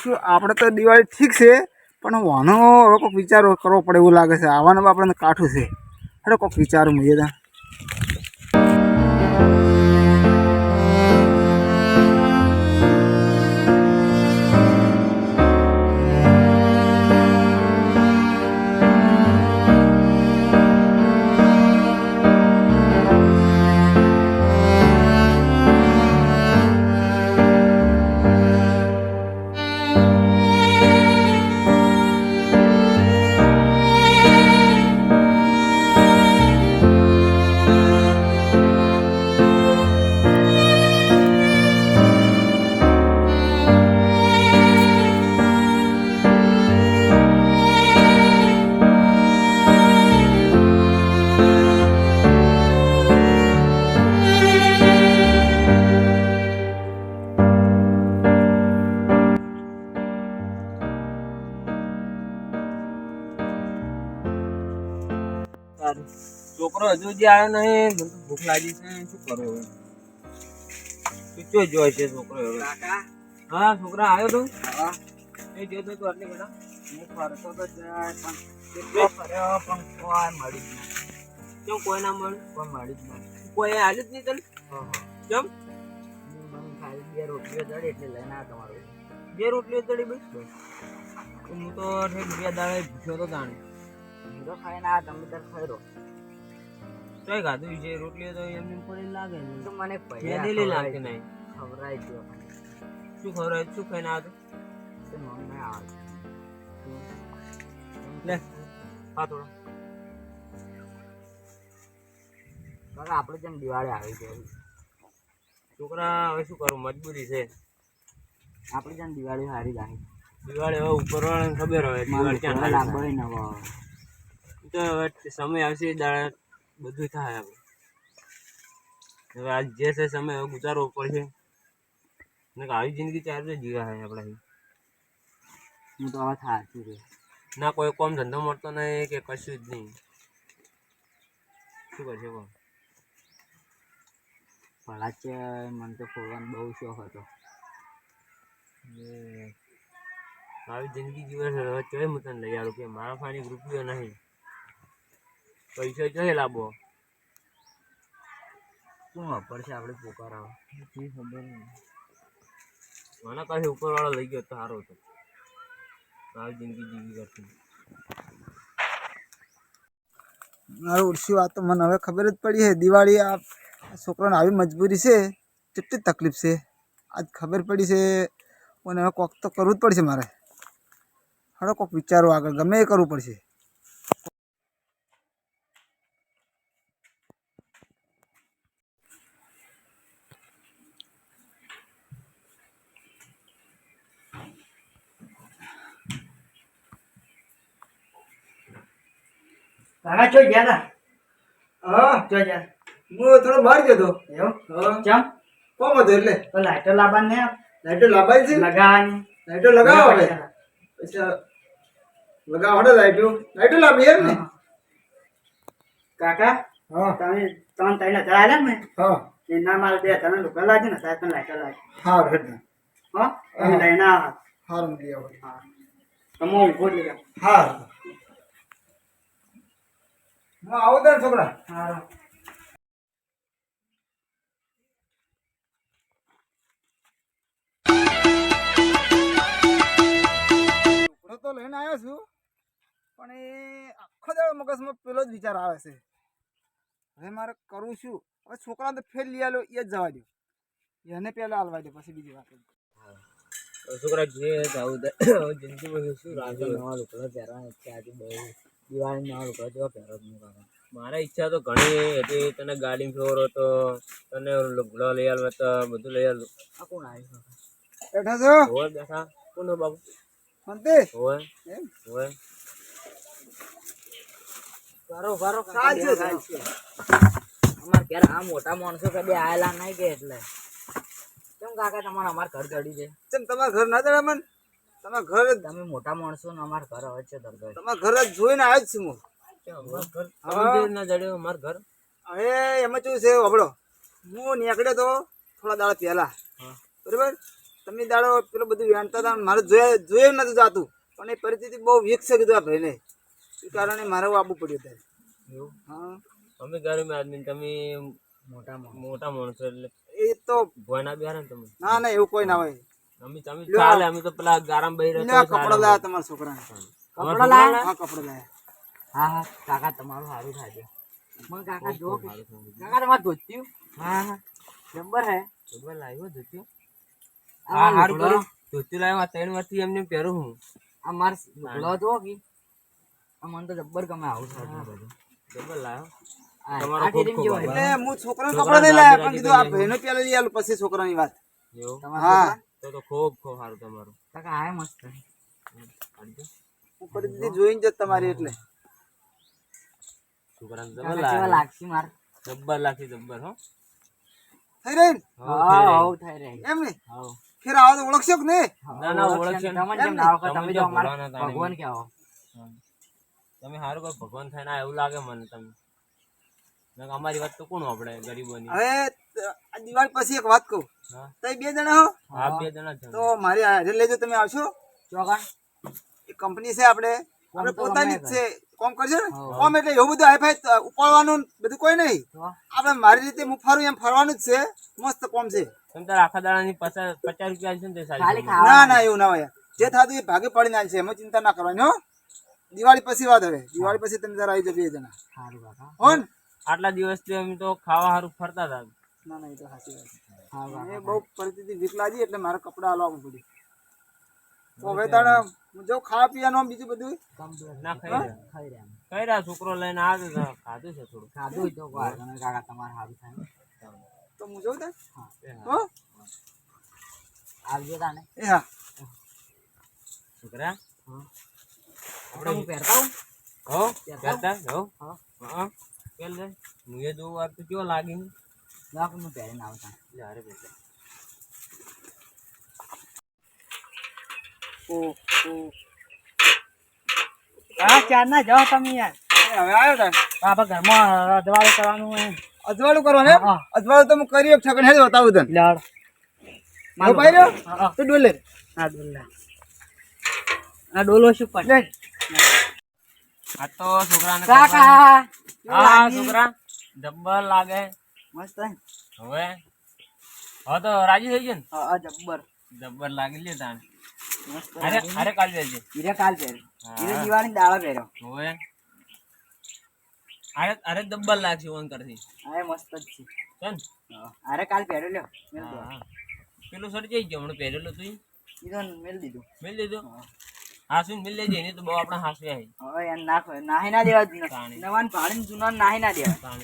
ઓળશું આપણે તો દિવાળી ઠીક છે, પણ વાનો હવે કોઈક વિચારો કરવો પડે એવું લાગે છે. આવવાનું આપણને કાઠું છે. અરે કોઈક વિચારું મુજે છોકરો હજુ જે આવ્યો નહીં મને ભૂખ લાગી છે શું કરો હવે? તું ચો જોઈ છે છોકરો હવે? હા છોકરા આવ્યો તો? એ જો તો આટલી બેટા હું ફરતો તો જાય પણ કેટલો ફર્યો પણ કોઈ મળી જ નહીં કેમ કોઈ ના મળે કોઈ મળી જ નહીં કોઈ આવ્યું જ નહીં તને કેમ? ખાલી બે રોટલીઓ ચડી એટલે લઈને આ તમારું બે રોટલીઓ ચડી બસ હું તો બે દાડે ભૂખ્યો તો જાણે. તો ખાઈને આ તમે તાર ખાઈ રહો તોય ખાધું. છે રોટલીઓ તો એમને પડી લાગે ને તો મને પહેલી લાગતી નહીં. ખવરાય છે શું ખવરાય શું ખાઈને આવ્યો તો મમ્મી આવે. લે. હા થોડો. કાકા આપણે જેમ દિવાળી આવી છે છોકરા હવે શું કરું? મજબૂરી છે. આપણે જેમ દિવાળી હારી જાય દિવાળી હવે ઉપર વાળાને ખબર હવે દિવાળી ક્યાં છે. લાંબો તો હવે સમય આવશે દાડે બધું થાય હવે. હવે આજ જે છે સમય હવે ગુજારવો પડશે. ને આવી જિંદગી ચાલુ જીવા છે આપણે હું. તો હવે થાય છું ના કોઈ કોમ ધંધો મળતો નહીં કે કશું જ નહીં. શું કરશે કોણ ભલા મને તો ફોરવાનો બહુ શોખ હતો. આવી જિંદગી જીવે છે હવે ચોય હું તને લઈ આવું કે મારા ફાની રૂપિયો નહીં. પૈસા ચોય લાવો શું વાપરશે આપણે પોકાર આવે ખબર મને કઈ ઉપર વાળો લઈ ગયો તો સારો હતો. સારી જિંદગી જીવી કરતી. મારો ઉર્ષી વાત તો મને હવે ખબર જ પડી છે. દિવાળી આ આ છોકરાને આવી મજબૂરી છે? કેટલી તકલીફ છે? આજ ખબર પડી છે. અને હવે કોક તો કરવું જ પડશે મારે. હવે કોક વિચારવું આગળ. ગમે એ કરવું પડશે. કાકા ચો ગયા તા હા ચો ગયા હું થોડો બહાર ગયો હતો એવું હા. ચમ? કોમ હતો એટલે. તો લાઈટર લાવવા ને લાઈટો લાભાય છે? લગાવવાની. લાઈટો લગાવો હવે. પૈસા લગાવડો લાઈટો લાઈટો લાવી એમ ને? કાકા હા. તમે ત્રણ ત્રણ હજાર આલ્યા ને હા. એના મારે બે હજાર લોકો લાગે ને સાહેબ પણ લાઈટર લાગે. હા હેડ હો તમે લઈને આવો. હા તમે ઊભો જ હા હું આવું તાર છોકરા. હા તો લઈને આવ્યો છું પણ એ આખો દાડો મગજમાં પેલો જ વિચાર આવે છે. હવે મારે કરવું શું હવે છોકરા તો ફેર લઈ આવ્યો એ જ જવા દો એને પહેલા હાલવા દો પછી બીજી વાત. છોકરા જે જવું જિંદગીમાં શું રાખે નવા પહેરવાની હતી બહુ. દિવાળી નવા લુકડો જેવા પહેરો મારા ઈચ્છા તો ઘણી હતી તને ગાડી ફેરવો તો તને લુગડો લઈ આવ્યો તો બધું લઈ આવ્યું આ કોણ આવ્યું બેઠા છો? હોય બેઠા. કોણ બાબુ શાંતિ હોય એમ? હોય વારો વારો ચાલશે ચાલશે અમાર ઘેર આ મોટા માણસો કદી આયેલા નહીં કે એટલે. કેમ કાકા તમારે અમાર ઘર ચડી છે ચમ તમારા ઘર ના જણા મન? તમારા ઘર તમે મોટા માણસો ને અમાર ઘર આવે છે દરગાહ. તમારા ઘર જ જોઈને આવ્યો જ છું હું. અમાર ઘર. તમે હવે એમાં શું છે હબળો હું નીકળ્યો તો થોડા દાડા પહેલા. બરાબર? તમે દાડો પેલું બધું વેણતા હતા મારે જોયા જોયું નથી જાતું. પણ એ પરિસ્થિતિ બહુ વીક છે કીધું આ ભાઈને. એ કારણે મારે આવવું પડ્યું ત્યારે એવું? હા. અમે ગરીબ આદમી તમે મોટા મોટા મોટા માણસો એટલે એ તો ભોયના બેહારે તમે? ના ના એવું કોઈ ના હોય. અમે તમે ચાલે અમે તો પેલા ગારામ બહી રહ્યા કપડા લાયા તમારા છોકરાને. કપડા લાયા? હા કપડા લાયા. હા હા. કાકા તમારું સારું થાય મને કાકા જો કાકા તમારે ધોત્યું? હા હા. જબ્બર હે? ખબર લાવ્યો ધોત્યો? હા હારું લુગડો, ધોત્યું લાવ્યો ત્રણ વર્ષથી એમને પહેરું હું. આ માર લુગડો જો કે? આ મને તો જબ્બર ગમે આવું સાઈડમાં બધું ખબર લાવ્યો. હે. એટલે હું છોકરા કપડા નહીં લાયા પણ કીધું આ ભાઈને પેલા લઈ આલું પછી છોકરાની વાત. હા? તો તો ખૂબ ખૂબ સારું તમારું. કાકા આ મસ્ત હે. કાઢજો. જોઈને જ તમારી એટલે. છોકરાને જબર લાગશે માર? જબ્બર લાગશે જબ્બર હો. થઈ રહી? હા થઈ રહી. એમ ને? હાઉ. ફેર આવો તો ઓળખશો કે નહીં? ના ના ઓળખશો ને. જેમ ના? ઓળખો, તમે તમે જો અમારા. ભગવાન કે આવો. તમે સારું કોઈ ભગવાન થાય ના એવું લાગે મને તમે નકર અમારી વાત તો કોણ આપણે ગરીબોની? હવે દિવાળી પછી એક વાત કહું. તમે બે જણા હો. હા બે જણા તો મારી હાજર લેજો તમે આવશો? ચોકન એ કંપની છે આપણે આપણે પોતાની જ છે. કોમ કરજો ને. કોમ એટલે એવું બધું હાઈફાઈ ઉપાડવાનું બધું કોઈ નહીં. આપણે મારી રીતે હું ફરું એમ ફરવાનું જ છે. મસ્ત કોમ છે. તમે તાર આખા દાડાની પચાસ પચાસ રૂપિયા છે ને સારી ના ના એવું ના હોય. જે થતું એ ભાગે પડીને આવી છે. એમાં ચિંતા ના કરવાની હો. દિવાળી પછી વાત હવે. દિવાળી પછી તમે જરા આવી જાઓ બે જણા. સારું હો ને આટલા દિવસથી અમે તો ખાવા સારું ફરતા હતા. ના ના એ તો સાચી વાત હા એ બહુ પરિસ્થિતિ વિકલાજી એટલે મારે કપડાં હાલવા પડ્યું તો હવે તાણે હું જાઉં ખાવા પીવાનું બીજું બધું? ના ખાઈ ખાઈ રહ્યા. ખાઈ રહ્યા છોકરો લઈને આવે તો ખાધું છે થોડું. ખાધું તો કાકા તમારે સારું થાય તો હું જોઉં તાણ? હા. આવજો તાને એ હા. છોકરા? આપણે હું પહેરતા હું હો? પહેરતા હો. હા હા. પેલ રે. હું એ જોઉં વાર તો કેવો લાગે લાવ કે હું પહેરીને આવતા. લે હારે બેટા ઓ ઓ હા ચાર ના જાઓ તમે યાર? હવે આવ્યો તાણ આપણે ઘરમાં અજવાળું કરવાનું હે અજવાળું કરવાનું હે અજવાળું તો હું કરી એક હેડ બતાવું તને લાડ. મારો? હા તો ડોલે હા ડોલે આ ડોલો શું પડે? આ તો છોકરાને કાકા હા છોકરા જબ્બર લાગે. મસ્ત હવે? હવે તો રાજી થઈ ગયો ને? હા જબ્બર. જબ્બર લાગી લે તાણ. અરે અરે કાલ દેજે હીરે કાલ પહેર્યો હા. હીરે દિવાળી દાડા પહેર્યો. હવે? અરે અરે જબ્બર લાગશે ઓન કરથી હા મસ્ત જ છે. હા. અરે કાલ પહેર્યો લ્યો. પેલું સર જઈ ગયો હમણાં પહેરેલું તું એ તો મેલ દીધું. મિલ લીધું હા મિલ લેજે એને તો બહુ આપણા હાસુ આવી હવે એમ નાખો નાહી ના દેવા નવાન ભાડીને જૂના નાહી ના દેવા.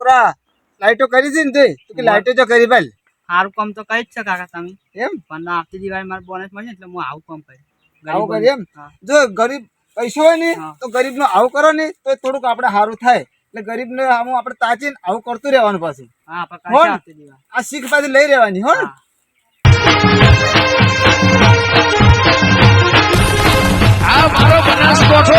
છોકરા લાઈટો કરી છે ને તે? તો કે લાઈટો જો કરી ભાઈ. સારું કામ તો કઈ જ છે કાકા તમે. એમ? પણ આવતી દિવાળી મારે બોનસ મળશે એટલે હું આવું કામ કરી આવું કરી એમ? જો ગરીબ પૈસો હોય ને તો ગરીબ નો આવું કરો ને તો થોડુંક આપણે સારું થાય. એટલે ગરીબ ને આમ આપણે તાચીને આવું કરતું રહેવાનું પાછું. હા હો ને? આ શીખ પાછી લઈ રહેવાની હો ને? હા. 有本事说出